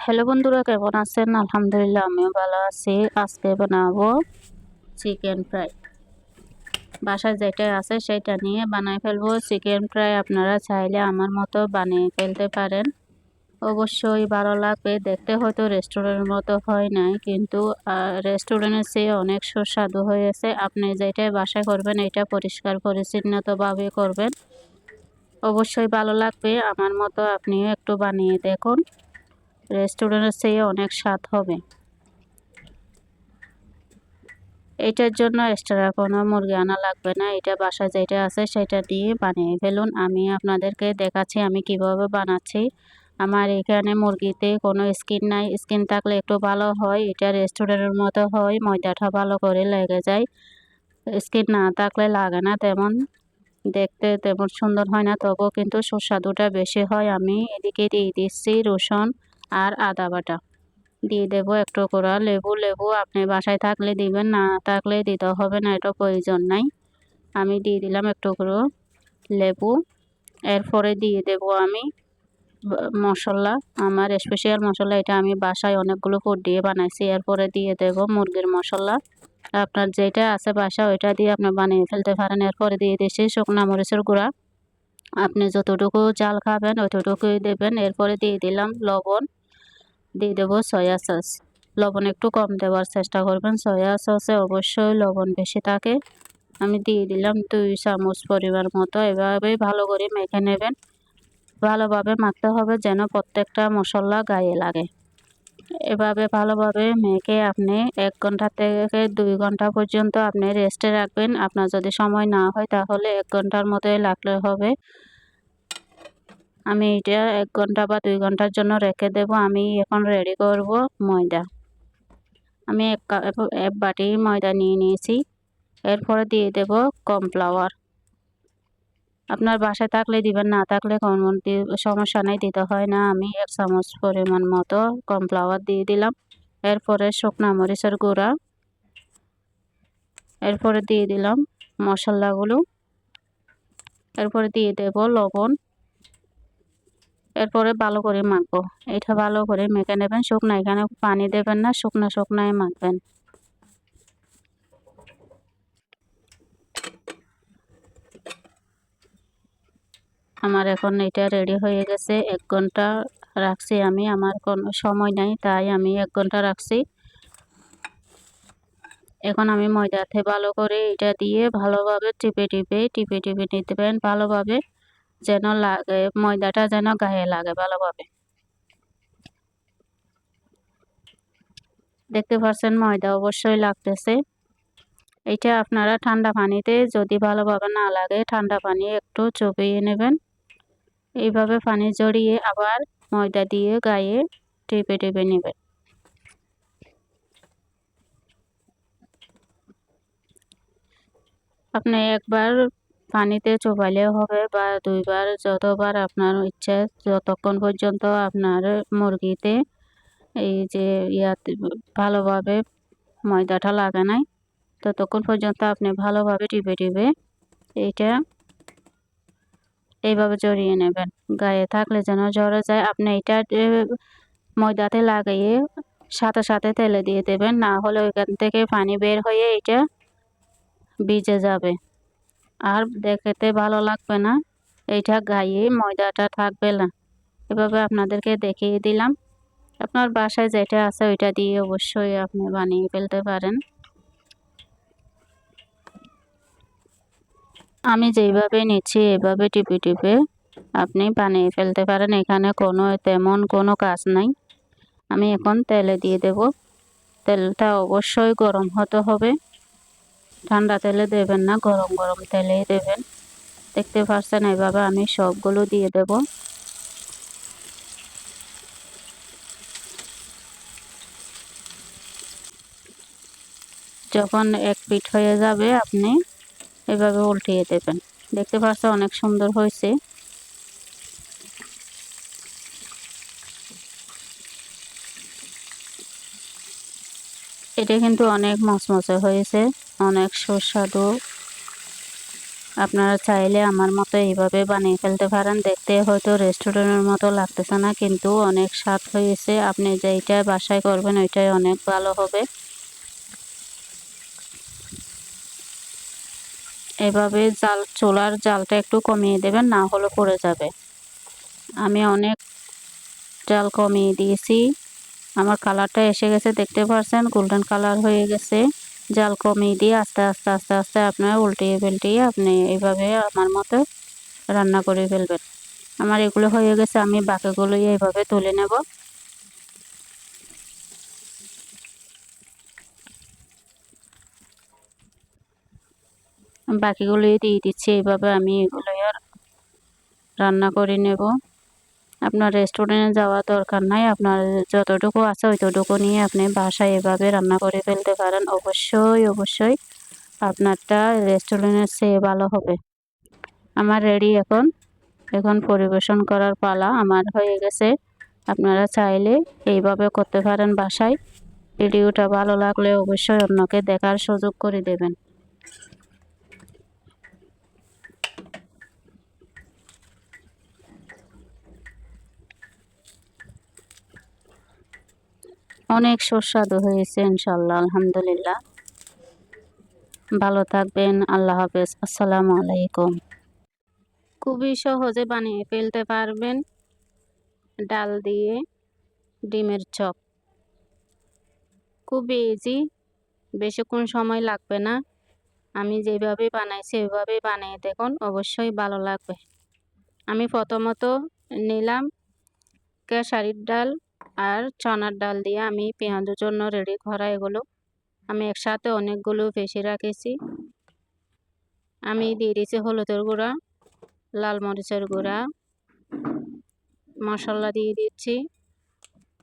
Hello বন্ধুরা, কেমন আছেন? আলহামদুলিল্লাহ, আমিও ভালো আছি। আজকে বানাবো চিকেন ফ্রাই বাসায় যেটা আছে সেটা নিয়ে বানাই ফেলব। চিকেন ফ্রাই আপনারা চাইলে আমার মতো বানিয়ে ফেলতে পারেন। অবশ্যই ভালো লাগবে। দেখতে হয়তো রেস্টুরেন্টের মতো হয় নাই, কিন্তু রেস্টুরেন্টের চেয়ে অনেক সুস্বাদু হয়েছে। আপনি যেটা বাসায় করবেন, এটা পরিষ্কার, পরিচ্ছন্নতভাবে করবেন। অবশ্যই ভালো লাগবে। আমার মতো আপনিও একটু বানিয়ে দেখুন। রেস্টুরেন্টের চেয়ে অনেক স্বাদ হবে। এটার জন্য এক্সট্রা কোনো মুরগি আনা লাগবে না। এটা বাসায় যেটা আছে সেটা দিয়ে বানিয়ে ফেলুন। আমি আপনাদেরকে দেখাচ্ছি আমি কীভাবে বানাচ্ছি। আমার এখানে মুরগিতে কোনো স্কিন নাই। স্কিন থাকলে একটু ভালো হয়। এটা রেস্টুরেন্টের মতো হয়। ময়দাটা ভালো করে লেগে যায়। স্কিন না থাকলে লাগে না তেমন। দেখতে তেমন সুন্দর হয় না। তবুও কিন্তু সুস্বাদুটা বেশি হয়। আমি এদিকে দিয়ে দিচ্ছি রসুন। আর আদা বাটা। দিয়ে দেব একটু করে লেবু। লেবু আপনি বাসায় থাকলে দিবেন, না থাকলে দিতে হবে না, এটা প্রয়োজন নাই। আমি দিয়ে দিলাম একটু করে লেবু। এরপরে দিয়ে দেব আমি মশলা। আমার স্পেশাল মশলা এটা আমি বাসায় অনেকগুলো ফুড দিয়ে বানাইছি। এরপরে দিয়ে দেব মুরগির মশলা। আপনার যেটা আছে বাসা, ওইটা দিয়ে আপনি বানিয়ে ফেলতে পারেন। এরপরে দিয়ে দিচ্ছি শুকনা মরিচের গুঁড়া। আপনি যতটুকু জাল খাবেন অতটুকুই দেবেন। এরপরে দিয়ে দিলাম লবণ। দিয়ে দেবো সয়া সস লবণ একটু কম দেওয়ার চেষ্টা করবেন। সয়া সসে অবশ্যই লবণ বেশি থাকে। আমি দিয়ে দিলাম দুই চামচ পরিমাণ মতো। এভাবেই ভালো করে মেখে নেবেন। ভালোভাবে মাখতে হবে যেন প্রত্যেকটা মশলা গায়ে লাগে। এভাবে ভালোভাবে মেখে আপনি এক ঘণ্টা থেকে দুই ঘণ্টা পর্যন্ত আপনি রেস্টে রাখবেন। আপনার যদি সময় না হয় তাহলে এক ঘণ্টার মতোই লাগলে হবে। আমি এটা এক ঘণ্টা বা দুই ঘণ্টার জন্য রেখে দেব। আমি এখন রেডি করব ময়দা। আমি এক এক বাটি ময়দা নিয়ে নিয়েছি। এরপরে দিয়ে দেব কর্নফ্লাওয়ার। আপনার বাসায় থাকলে দিবেন, না থাকলে কোনো সমস্যা নেই, দিতে হয় না। আমি এক চামচ পরিমাণ মতো কর্নফ্লাওয়ার দিয়ে দিলাম। এরপরে শুকনা মরিচের গুঁড়া। এরপরে দিয়ে দিলাম মশলাগুলো। এরপরে দিয়ে দেব লবণ। এরপরে ভালো করে মাখবো। এটা ভালো করে মেখে নেবেন। শুকনো, এখানে পানি দেবেন না, শুকনো, শুকনায় মাখবেন। আমার এখন এটা রেডি হয়ে গেছে। এক ঘণ্টা রাখছি আমি। আমার কোনো সময় নাই, তাই আমি এক ঘণ্টা রাখছি। এখন আমি ময়দাতে ভালো করে এটা দিয়ে ভালোভাবে টিপে টিপে টিপে টিপে নিতেবেন ভালোভাবে। যেন লাগে, ময়দাটা যেন গায়ে লাগে ভালোভাবে। দেখতে পাচ্ছেন ময়দা অবশ্যই লাগতেছে। এটা আপনারা ঠান্ডা পানিতে যদি ভালোভাবে না লাগে, ঠান্ডা পানি একটু চপিয়ে নেবেন। এইভাবে পানি জড়িয়ে আবার ময়দা দিয়ে গায়ে টেপে টেপে নেবেন। আপনি একবার পানিতে চোবাইলেও হবে বা দুইবার যতবার আপনার ইচ্ছা যতক্ষণ পর্যন্ত আপনার মুরগিতে এই যে ইয়াতে ভালোভাবে ময়দাটা লাগে নাই, ততক্ষণ পর্যন্ত আপনি ভালোভাবে টিপে টিপে এইটা এইভাবে জড়িয়ে নেবেন। গায়ে থাকলে যেন জড়ে যায়, আপনি এটা ময়দাতে লাগিয়ে সাথে সাথে তেলে দিয়ে দেবেন, না হলে ওইখান থেকে পানি বের হয়ে এটা ভিজে যাবে। আর দেখতে ভালো লাগবে না। এইটা গায়ে ময়দাটা থাকবে না। এভাবে আপনাদেরকে দেখিয়ে দিলাম। আপনার বাসায় যেটা আছে ওইটা দিয়ে অবশ্যই আপনি বানিয়ে ফেলতে পারেন। আমি যেইভাবে নিচ্ছি, এভাবে টিপে টিপে আপনি বানিয়ে ফেলতে পারেন। এখানে কোনো তেমন কোনো কাজ নাই। আমি এখন তেলে দিয়ে দেব। তেলটা অবশ্যই গরম হতে হবে। ঠান্ডা তেলে দেবেন না, গরম গরম তেলেই দেবেন। দেখতে পাচ্ছেন এভাবে আমি সবগুলো দিয়ে দেব। যখন এক পিঠ হয়ে যাবে, আপনি এভাবে উল্টিয়ে দেবেন। দেখতে পাচ্ছ অনেক সুন্দর হয়েছে। এটা কিন্তু অনেক মচমচে হয়েছে। অনেক সুস্বাদু। আপনারা চাইলে আমার মতো এইভাবে বানিয়ে ফেলতে পারেন। দেখতে হয়তো রেস্টুরেন্টের মতো লাগতেছে না, কিন্তু অনেক স্বাদ হয়েছে। আপনি যেইটা বাসায় করবেন, ওইটাই অনেক ভালো হবে। এভাবে জাল, চোলার জালটা একটু কমিয়ে দেবেন, না হলে পড়ে যাবে। আমি অনেক জাল কমিয়ে দিয়েছি। আমার কালারটা এসে গেছে, দেখতে পাচ্ছেন গোল্ডেন কালার হয়ে গেছে। জাল কমিয়ে দিয়ে আস্তে আস্তে আস্তে আস্তে আপনার উল্টিয়ে পাল্টিয়ে আপনি এইভাবে আমার মতো রান্না করে ফেলবেন। আমার এগুলো হয়ে গেছে, আমি বাকিগুলো এইভাবে তুলে নেব। বাকিগুলো দিয়ে দিচ্ছি, এইভাবে আমি এগুলো আর রান্না করে নেব। আপনার রেস্টুরেন্টে যাওয়ার দরকার নাই। আপনার যতটুকু আছে ওইটুকু নিয়ে আপনি বাসায় এভাবে রান্না করে ফেলতে পারেন। অবশ্যই অবশ্যই আপনারটা রেস্টুরেন্টের চেয়ে ভালো হবে। আমার রেডি এখন। এখন পরিবেশন করার পালা আমার হয়ে গেছে। আপনারা চাইলে এইভাবে করতে পারেন বাসায়। ভিডিওটা ভালো লাগলে অবশ্যই অন্যকে দেখার সুযোগ করে দেবেন। অনেক সুস্বাদু হয়েছে ইনশাল্লাহ আলহামদুলিল্লাহ। ভালো থাকবেন, আল্লাহ হাফেজ, আসসালামু আলাইকুম। খুবই সহজে বানিয়ে ফেলতে পারবেন ডাল দিয়ে ডিমের চপ। খুবই ইজি বেশিক্ষণ সময় লাগবে না। আমি যেভাবে বানাইছি ওইভাবে বানিয়ে দেখুন, অবশ্যই ভালো লাগবে। আমি প্রথমত নিলাম কেশারির ডাল আর চনার ডাল দিয়ে আমি পেঁয়াজের জন্য রেডি করা এগুলো। আমি একসাথে অনেকগুলো বেশি রাখেছি। আমি দিয়ে দিয়েছি হলুদের গুঁড়া, লাল মরিচের গুঁড়া, মশলা দিয়ে দিচ্ছি।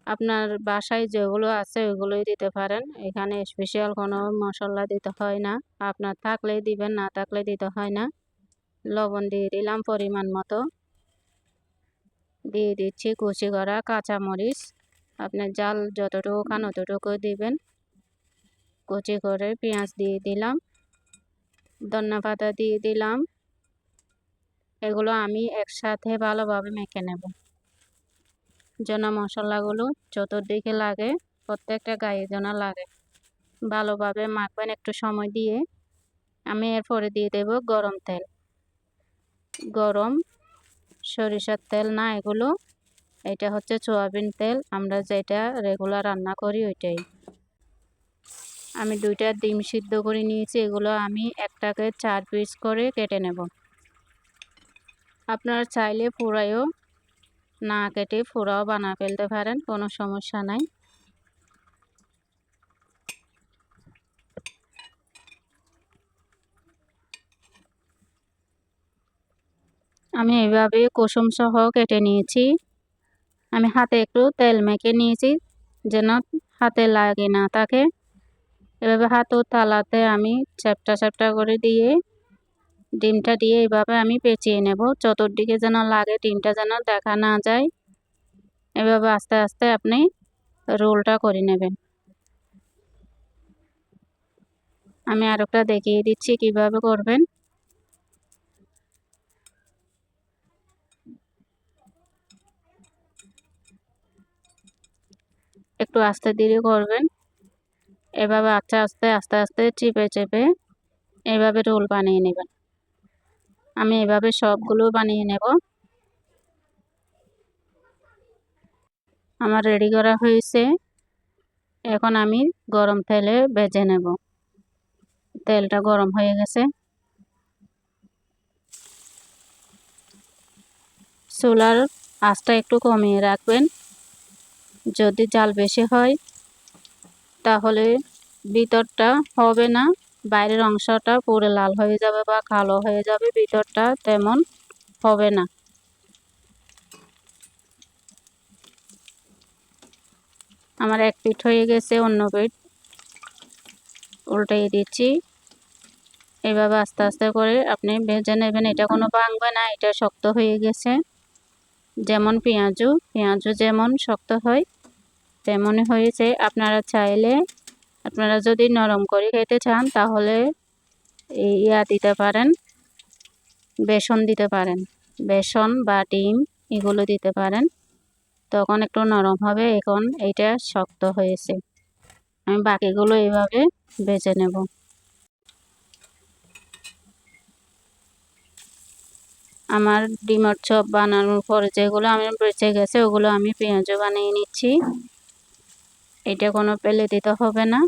আপনার বাসায় যেগুলো আছে ওইগুলোই দিতে পারেন। এখানে স্পেশাল কোনো মশলা দিতে হয় না। আপনার থাকলে দিবেন, না থাকলে দিতে হয় না। লবণ দিয়ে দিলাম পরিমাণ মতো। দিয়ে দিচ্ছি কুচি করা কাঁচামরিচ। আপনার জাল যতটুকু খান অতটুকু দিবেন। কুচি করে পেঁয়াজ দিয়ে দিলাম। ধন্যা পাতা দিয়ে দিলাম। এগুলো আমি একসাথে ভালোভাবে মেখে নেব। যেন মশলাগুলো চতুর্দিকে লাগে, প্রত্যেকটা গায়ে যেন লাগে। ভালোভাবে মাখবেন একটু সময় দিয়ে। আমি এরপরে দিয়ে দেব গরম তেল। গরম সরিষার তেল না এগুলো। এটা হচ্ছে সোয়াবিন তেল। আমরা যেটা রেগুলার রান্না করি ওইটাই। আমি দুইটা ডিম সিদ্ধ করে নিয়েছি, এগুলো আমি একটাকে চার পিস করে কেটে নেব। আপনারা চাইলে পুরাইও না কেটে ফোড়াও বানা ফেলতে পারেন, কোনো সমস্যা নাই। আমি এভাবে কুসুম সহ কেটে নিয়েছি। আমি হাতে একটু তেল মেখে নিয়েছি, যেন হাতে লাগে না তাকে এভাবে হাত ও তালাতে আমি চ্যাপটা চ্যাপটা করে দিয়ে ডিমটা দিয়ে এইভাবে আমি পেঁচিয়ে নেব। চতুর্দিকে যেন লাগে, ডিমটা যেন দেখা না যায়। এভাবে আস্তে আস্তে আপনি রোলটা করে নেবেন। আমি আরেকটা দেখিয়ে দিচ্ছি কীভাবে করবেন। একটু আস্তে ধীরে করবেন। এভাবে আস্তে আস্তে আস্তে আস্তে চেপে চেপে এভাবে রোল বানিয়ে নেবেন। আমি এভাবে সবগুলো বানিয়ে নেব। আমার রেডি করা হয়েছে। এখন আমি গরম তেলে বেজে নেব। তেলটা গরম হয়ে গেছে। চুলার আঁচটা একটু কমিয়ে রাখবেন। যদি জাল বেশি হয়, তাহলে ভিতরটা হবে না। বাইরের অংশটা পুরো লাল হয়ে যাবে বা কালো হয়ে যাবে, ভিতরটা তেমন হবে না। আমার এক পিঠ হয়ে গেছে, অন্য পিঠ উল্টাই দিচ্ছি। এভাবে আস্তে আস্তে করে আপনি ভেজে নেবেন। এটা কোনো ভাঙবে না, এটা শক্ত হয়ে গেছে। যেমন পেঁয়াজু পেঁয়াজু যেমন শক্ত হয় তেমনই হয়েছে আপনারা চাইলে, আপনারা যদি নরম করে খেতে চান, তাহলে ইয়া দিতে পারেন, বেসন দিতে পারেন। বেসন বা ডিম এগুলো দিতে পারেন। তখন একটু নরম হবে, এখন এইটা শক্ত হয়েছে। আমি বাকিগুলো এইভাবে বেছে নেব। আমার ডিমের চপ বানানোর পরে যেগুলো আমি বেঁচে গেছে, ওগুলো আমি পেঁয়াজও বানিয়ে নিচ্ছি। এটা কোনো পেলে দিতে হবে না।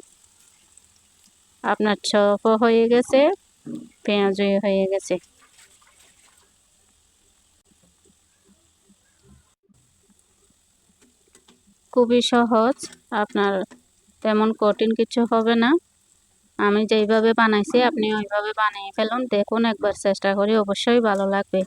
আপনার চপও হয়ে গেছে, পেঁয়াজও হয়ে গেছে। খুবই সহজ, আপনার তেমন কঠিন কিছু হবে না। আমি যেইভাবে বানাইছি, আপনি ওইভাবে বানিয়ে ফেলুন, দেখুন একবার চেষ্টা করি, অবশ্যই ভালো লাগবে।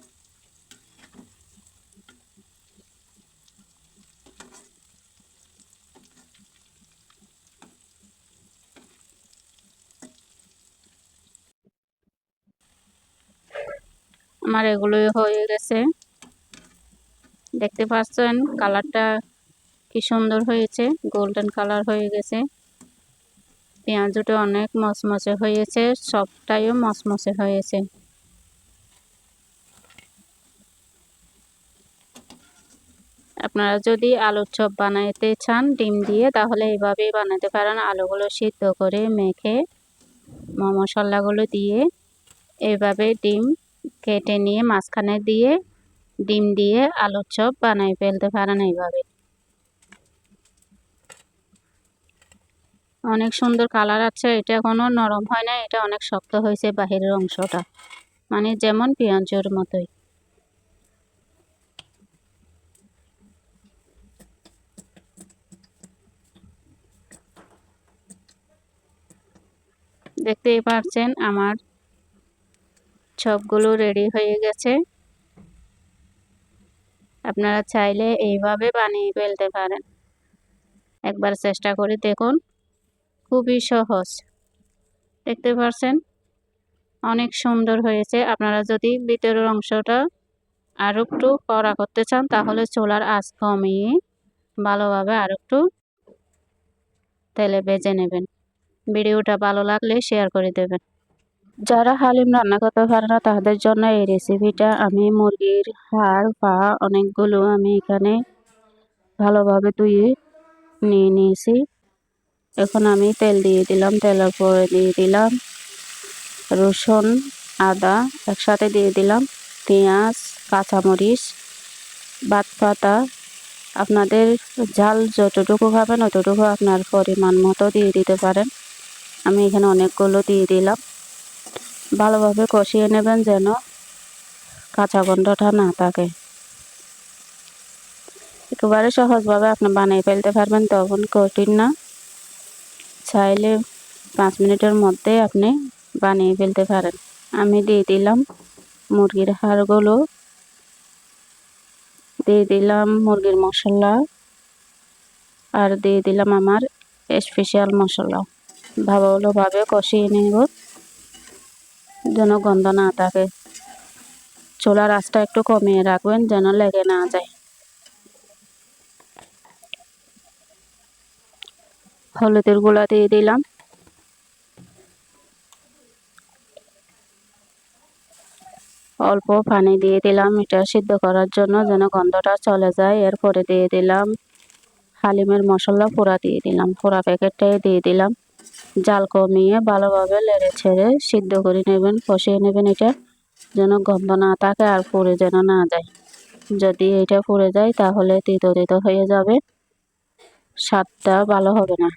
আমার এগুলোই হয়ে গেছে। দেখতে পাচ্ছেন কালারটা কি সুন্দর হয়েছে গোল্ডেন কালার হয়ে গেছে। পেঁয়াজটা অনেক মচমচে হয়েছে, সবটাইও মচমচে হয়েছে। আপনারা যদি আলুর চপ বানাইতে চান, ডিম দিয়ে, তাহলে এইভাবেই বানাতে পারেন। আলুগুলো সিদ্ধ করে মেখে মশলাগুলো দিয়ে এইভাবে ডিম কেটে নিয়ে মাঝখানে দিয়ে ডিম দিয়ে আলুর চপ বানাই, ফেলতে পারেন এইভাবে। অনেক সুন্দর কালার আছে, এটা কোনো নরম হয় না, এটা অনেক শক্ত হয়েছে বাহিরের অংশটা। মানে যেমন পেঁয়াজের মতোই। দেখতেই পাচ্ছেন আমার সবগুলো রেডি হয়ে গেছে। আপনারা চাইলে এইভাবে বানিয়ে ফেলতে পারেন। একবার চেষ্টা করে দেখুন। খুবই সহজ। দেখতে পাচ্ছেন অনেক সুন্দর হয়েছে। আপনারা যদি ভিতরের অংশটা আর একটু কড়া করতে চান, তাহলে চোলার আঁচ কমিয়ে ভালোভাবে আর একটু তেলে বেজে নেবেন। ভিডিওটা ভালো লাগলে শেয়ার করে দেবেন। যারা হালিম রান্না করতে পারে না, তাদের জন্য এই রেসিপিটা আমি মুরগির হাড়, পা অনেকগুলো আমি এখানে ভালোভাবে ধুয়ে নিয়ে নিয়েছি। এখন আমি তেল দিয়ে দিলাম তেলের পরে দিয়ে দিলাম রসুন, আদা একসাথে দিয়ে দিলাম, পেঁয়াজ, কাঁচামরিচ বাত পাতা আপনাদের ঝাল যতটুকু খাবেন, অতটুকু আপনার পরিমাণ মতো দিয়ে দিতে পারেন। আমি এখানে অনেকগুলো দিয়ে দিলাম। ভালোভাবে কষিয়ে নেবেন যেন কাঁচা গন্ধটা না থাকে। একেবারে সহজভাবে আপনি বানিয়ে ফেলতে পারবেন তখন কঠিন না। চাইলে পাঁচ মিনিটের মধ্যে আপনি বানিয়ে ফেলতে পারেন। আমি দিয়ে দিলাম মুরগির হাড়গুলো। দিয়ে দিলাম মুরগির মশলা। আর দিয়ে দিলাম আমার স্পেশাল মশলা। ভালোভাবে কষিয়ে নেব। যেন গন্ধ না থাকে। চোলার আঁচটা একটু কমিয়ে রাখবেন যেন লেগে না যায়। হলুদের গুঁড়া দিয়ে দিলাম। অল্প পানি দিয়ে দিলাম। এটা সিদ্ধ করার জন্য যেন গন্ধটা চলে যায়। এরপরে দিয়ে দিলাম হালিমের মশলা, পোড়া দিয়ে দিলাম। পোড়া প্যাকেটটাই দিয়ে দিলাম। জাল কমিয়ে ভালোভাবে লেড়ে ছেড়ে সিদ্ধ করে নেবেন, কষিয়ে নেবেন এটা, যেন গন্ধ না থাকে আর পুড়ে যেন না যায়। যদি এটা পুড়ে যায় তাহলে তিতো তিতো হয়ে যাবে, স্বাদটা ভালো হবে না।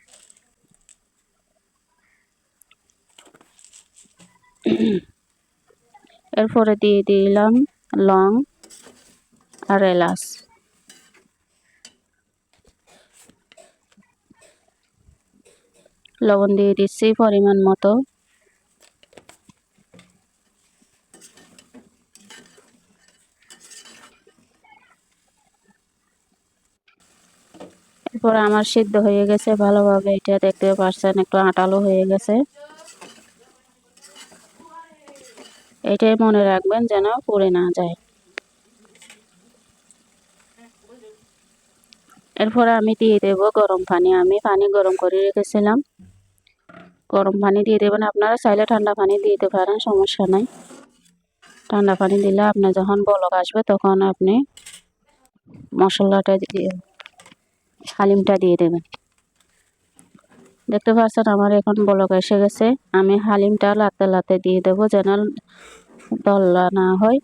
এরপরে দিয়ে দিলাম লং আর এলাচ। লবণ দিয়ে দিচ্ছি পরিমাণ মতো। এরপর আমার সিদ্ধ হয়ে গেছে, ভালোভাবে এটা দেখতে পাচ্ছেন একটু আটালো হয়ে গেছে। এটাই মনে রাখবেন যেন পড়ে না যায়। এরপরে আমি দিয়ে দেব গরম পানি। আমি পানি গরম করে রেখেছিলাম। গরম পানি দিয়ে দেবেন। আপনারা চাইলে ঠান্ডা পানি দিতে পারেন, সমস্যা নাই। ঠান্ডা পানি দিলে আপনি যখন বলক আসবে, তখন আপনি মশলাটা দিয়ে, হালিমটা দিয়ে দেবেন। দেখতে পাচ্ছেন আমার এখন বলক এসে গেছে। আমি হালিমটা লাতে লাতে দিয়ে দেবো, যেন দল্লা না হয়।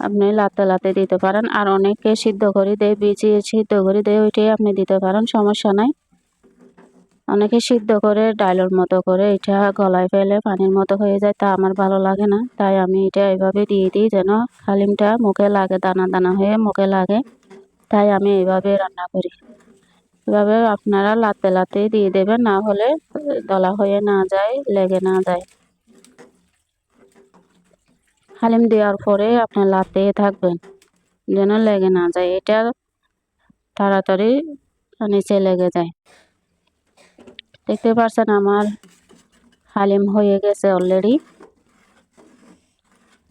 আপনি লাতে লাতে দিতে পারেন। আর অনেকে সিদ্ধ করে দেয় বিছিয়ে সিদ্ধ করে দেয়, ওইটাই আপনি দিতে পারেন, সমস্যা নাই। অনেকে সিদ্ধ করে ডাইলের মতো করে, এটা গলায় ফেলে, পানির মতো হয়ে যায়, তা আমার ভালো লাগে না। তাই আমি এটা এইভাবে দিয়ে দিই যেন হালিমটা মুখে লাগে, দানা দানা হয়ে মুখে লাগে। তাই আমি এইভাবে রান্না করি। এভাবে আপনারা লাতে লাতে দিয়ে দেবেন, না হলে দলা হয়ে না যায়, লেগে না যায়। হালিম দেওয়ার পরে আপনি লাতে থাকবেন। যেন লেগে না যায়, এটা তাড়াতাড়ি নিচে লেগে যায়। দেখতে পাচ্ছেন আমার হালিম হয়ে গেছে অলরেডি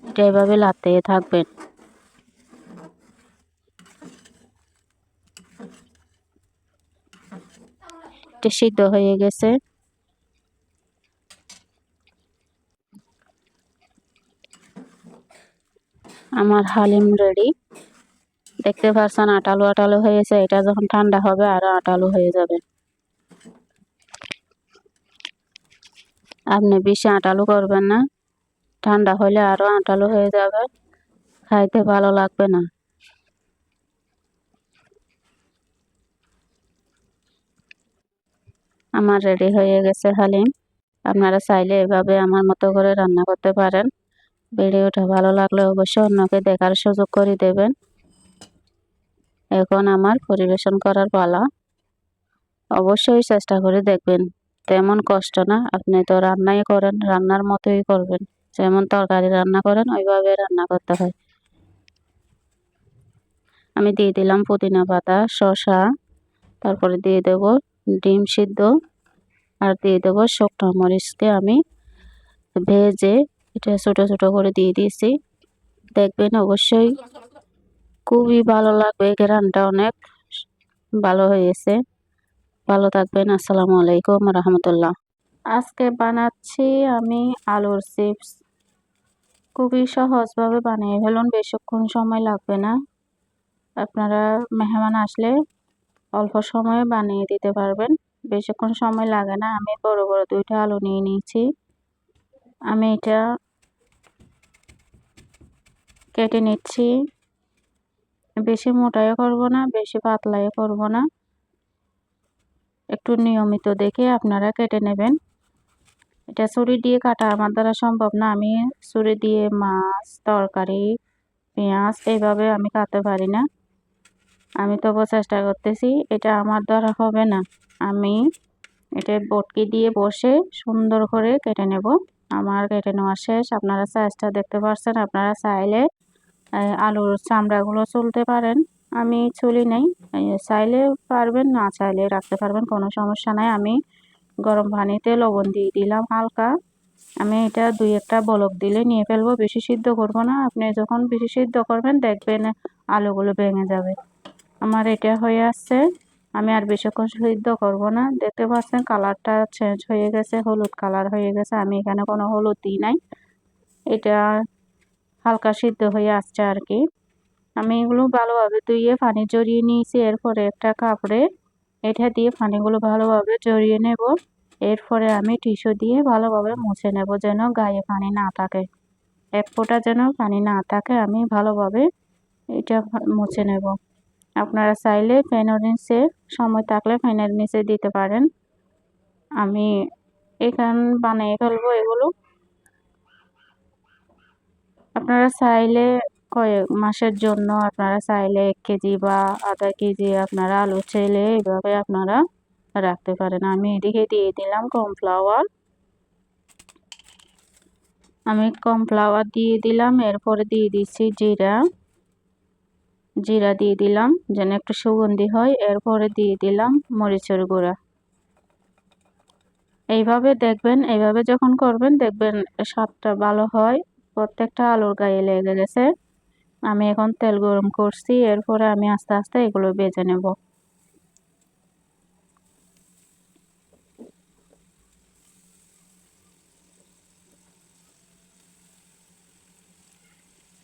এটা এভাবে লাতে থাকবেন। এটা সিদ্ধ হয়ে গেছে। আমার হালিম রেডি দেখতে পাচ্ছেন আটালো আটালো হয়েছে এটা যখন ঠান্ডা হবে, আরও আটালো হয়ে যাবে। আপনি বেশি আটালো করবেন না। ঠান্ডা হলে আরও আটালো হয়ে যাবে। খাইতে ভালো লাগবে না। আমার রেডি হয়ে গেছে হালিম। আপনারা চাইলে এভাবে আমার মতো করে রান্না করতে পারেন। ভিডিওটা ভালো লাগলে অবশ্যই অন্যকে দেখার সুযোগ করে দেবেন। এখন আমার পরিবেশন করার পালা। অবশ্যই চেষ্টা করে দেখবেন। তেমন কষ্ট না, আপনি তো রান্নাই করেন, রান্নার মতোই করবেন। যেমন তরকারি রান্না করেন, ওইভাবে রান্না করতে হয়। আমি দিয়ে দিলাম পুদিনা পাতা, শসা, তারপরে দিয়ে দেব ডিম সিদ্ধ, আর দিয়ে দেবো শুকনো মরিচকে আমি ভেজে এটা ছোট ছোট করে দিয়ে দিয়েছি। দেখবেন অবশ্যই খুবই ভালো লাগবে গ্রানটা অনেক। ভালো হয়েছে। ভালো থাকবেন। আসসালামু আলাইকুম রহমতুল্লাহ। আজকে বানাচ্ছি আমি আলুর চিপস। খুবই সহজভাবে বানিয়ে ফেলুন, বেশিক্ষণ সময় লাগবে না। আপনারা মেহমান আসলে অল্প সময়ে বানিয়ে দিতে পারবেন। বেশিক্ষণ সময় লাগে না। আমি বড় বড় দুইটা আলু নিয়ে নিয়েছি। আমি এটা কেটে নিচ্ছি। বেশি মোটাইও করব না, বেশি পাতলাইও করব না। একটু নিয়মিত দেখে আপনারা কেটে নেবেন। এটা ছুরি দিয়ে কাটা আমার দ্বারা সম্ভব না। আমি ছুরি দিয়ে মাছ, তরকারি, পেঁয়াজ এইভাবে আমি কাটতে পারি না। আমি তবু চেষ্টা করতেছি, এটা আমার দ্বারা হবে না। আমি এটা বটকি দিয়ে বসে সুন্দর করে কেটে নেব। আমার কেটে নেওয়া শেষ। আপনারা সাইজটা দেখতে পাচ্ছেন আপনারা চাইলে আলুর চামড়াগুলো চলতে পারেন। আমি চুলি নেই চাইলে পারবেন, না চাইলে রাখতে পারবেন, কোনো সমস্যা নাই। আমি গরম পানিতে লবণ দিয়ে দিলাম হালকা। আমি এটা দুই একটা বলক দিলে নিয়ে ফেলব, বেশি সিদ্ধ করব না। আপনি যখন বেশি সিদ্ধ করবেন, দেখবেন আলুগুলো ভেঙে যাবে। আমার এটা হয়ে আসছে। আমি আর বেশিক্ষণ সিদ্ধ করব না। দেখতে পাচ্ছেন, কালারটা চেঞ্জ হয়ে গেছে, হলুদ কালার হয়ে গেছে। আমি এখানে কোনো হলুদ দিই নাই। এটা হালকা সিদ্ধ হয়ে আসছে আর কি। আমি এগুলো ভালোভাবে ধুয়ে পানি জড়িয়ে নিয়েছি। এরপরে একটা কাপড়ে এটা দিয়ে পানিগুলো ভালোভাবে জড়িয়ে নেব। এরপরে আমি টিস্যু দিয়ে ভালোভাবে মুছে নেব যেন গায়ে পানি না থাকে। এক ফোঁটা যেন পানি না থাকে, আমি ভালোভাবে এটা মুছে নেব। আপনারা চাইলে ফ্যানের নিচে, সময় থাকলে ফ্যানের নিচে দিতে পারেন। আমি এখান বানিয়ে ফেলব এগুলো। আপনারা চাইলে কয়েক মাসের জন্য আপনারা চাইলে এক কেজি বা আধা কেজি আপনারা আলু চাইলে এইভাবে আপনারা রাখতে পারেন। আমি এদিকে দিয়ে দিলাম কর্নফ্লাওয়ার। আমি কর্নফ্লাওয়ার দিয়ে দিলাম, এরপরে দিয়ে দিচ্ছি জিরা। জিরা দিয়ে দিলাম, যেন একটু সুগন্ধি হয়। এরপরে দিয়ে দিলাম মরিচের গুঁড়া। এইভাবে দেখবেন, এইভাবে যখন করবেন দেখবেন স্বাদটা ভালো হয়। প্রত্যেকটা আলুর গায়ে লেগে গেছে। আমি এখন তেল গরম করছি, এরপরে আমি আস্তে আস্তে এগুলো বেজে নেব।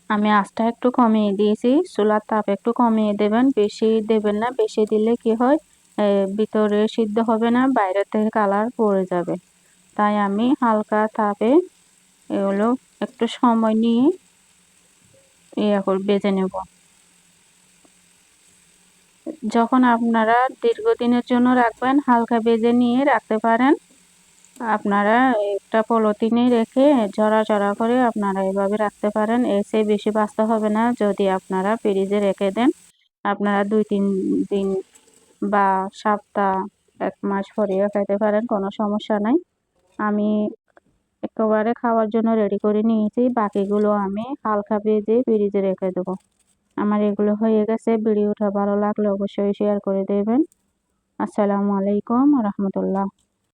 আমি আঁচটা একটু কমিয়ে দিয়েছি, চুলার তাপ একটু কমিয়ে দেবেন, বেশি দেবেন না, বেশি দিলে কি হয় ভিতরে সিদ্ধ হবে না, বাইরে থেকে কালার পড়ে যাবে। তাই আমি হালকা তাপে এগুলো একটু সময় নিয়ে ইয়ে করে বেজে নেব। যখন আপনারা দীর্ঘদিনের জন্য রাখবেন, হালকা বেজে নিয়ে রাখতে পারেন। আপনারা একটা পলিথিনে রেখে জড়া জড়া করে আপনারা এভাবে রাখতে পারেন। এসে বেশি বাঁচতে হবে না। যদি আপনারা ফ্রিজে রেখে দেন, আপনারা দুই তিন দিন বা সপ্তাহ, এক মাস পরেও খেতে পারেন, কোনো সমস্যা নাই। আমি একেবারে খাওয়ার জন্য রেডি করে নিয়েছি। বাকিগুলো আমি হালকা ভেজে ফ্রিজে রেখে দেবো। আমার এগুলো হয়ে গেছে। ভিডিওটা ভালো লাগলে অবশ্যই শেয়ার করে দেবেন। আসসালামু আলাইকুম রহমতুল্লাহ।